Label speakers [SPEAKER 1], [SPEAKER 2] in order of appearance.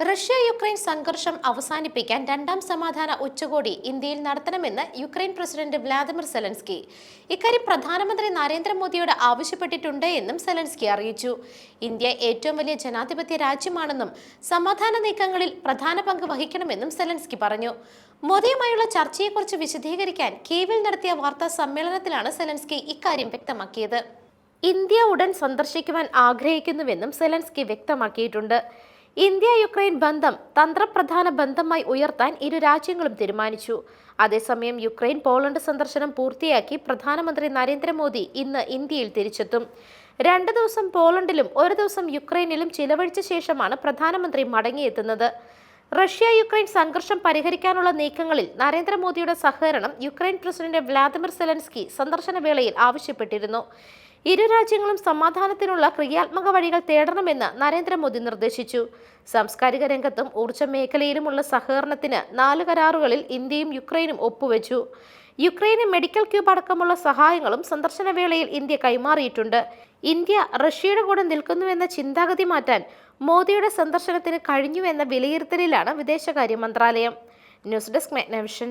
[SPEAKER 1] Russia Ukraine സംഘർഷം അവസാനിപ്പിക്കാൻ രണ്ടാം സമാധാന ഉച്ചകോടി ഇന്ത്യയിൽ നടത്തണമെന്ന് യുക്രൈൻ പ്രസിഡന്റ് വ്ലാദിമിർ സെലൻസ്കി. ഇക്കാര്യം പ്രധാനമന്ത്രി നരേന്ദ്രമോദിയോട് ആവശ്യപ്പെട്ടിട്ടുണ്ട് എന്നും സെലൻസ്കി അറിയിച്ചു. ഇന്ത്യ ഏറ്റവും വലിയ ജനാധിപത്യ രാജ്യമാണെന്നും സമാധാന നീക്കങ്ങളിൽ പ്രധാന പങ്ക് വഹിക്കണമെന്നും സെലൻസ്കി പറഞ്ഞു. മോദിയുമായുള്ള ചർച്ചയെക്കുറിച്ച് വിശദീകരിക്കാൻ കീവിൽ നടത്തിയ വാർത്താ സമ്മേളനത്തിലാണ് സെലൻസ്കി ഇക്കാര്യം വ്യക്തമാക്കിയത്. ഇന്ത്യ ഉടൻ സന്ദർശിക്കുവാൻ ആഗ്രഹിക്കുന്നുവെന്നും സെലൻസ്കി വ്യക്തമാക്കിയിട്ടുണ്ട്. ഇന്ത്യ യുക്രൈൻ ബന്ധം തന്ത്രപ്രധാന ബന്ധമായി ഉയർത്താൻ ഇരു രാജ്യങ്ങളും തീരുമാനിച്ചു. അതേസമയം യുക്രൈൻ പോളണ്ട് സന്ദർശനം പൂർത്തിയാക്കി പ്രധാനമന്ത്രി നരേന്ദ്രമോദി ഇന്ന് ഇന്ത്യയിൽ തിരിച്ചെത്തും. രണ്ട് ദിവസം പോളണ്ടിലും ഒരു ദിവസം യുക്രൈനിലും ചിലവഴിച്ച ശേഷമാണ് പ്രധാനമന്ത്രി മടങ്ങിയെത്തുന്നത്. റഷ്യ യുക്രൈൻ സംഘർഷം പരിഹരിക്കാനുള്ള നീക്കങ്ങളിൽ നരേന്ദ്രമോദിയുടെ സഹകരണം യുക്രൈൻ പ്രസിഡന്റ് വ്ളാദിമിർ സെലൻസ്കി സന്ദർശന വേളയിൽ ആവശ്യപ്പെട്ടിരുന്നു. ഇരു രാജ്യങ്ങളും സമാധാനത്തിനുള്ള ക്രിയാത്മക വഴികൾ തേടണമെന്ന് നരേന്ദ്രമോദി നിർദ്ദേശിച്ചു. സാംസ്കാരിക രംഗത്തും ഊർജ മേഖലയിലുമുള്ള സഹകരണത്തിന് നാല് കരാറുകളിൽ ഇന്ത്യയും യുക്രൈനും ഒപ്പുവെച്ചു. യുക്രൈന് മെഡിക്കൽ ക്യൂബ് അടക്കമുള്ള സഹായങ്ങളും സന്ദർശന വേളയിൽ ഇന്ത്യ കൈമാറിയിട്ടുണ്ട്. ഇന്ത്യ റഷ്യയുടെ കൂടെ നിൽക്കുന്നുവെന്ന ചിന്താഗതി മാറ്റാൻ മോദിയുടെ സന്ദർശനത്തിന് കഴിഞ്ഞുവെന്ന വിലയിരുത്തലിലാണ് വിദേശകാര്യ മന്ത്രാലയം. News desk മെഗ്നവിഷൻ.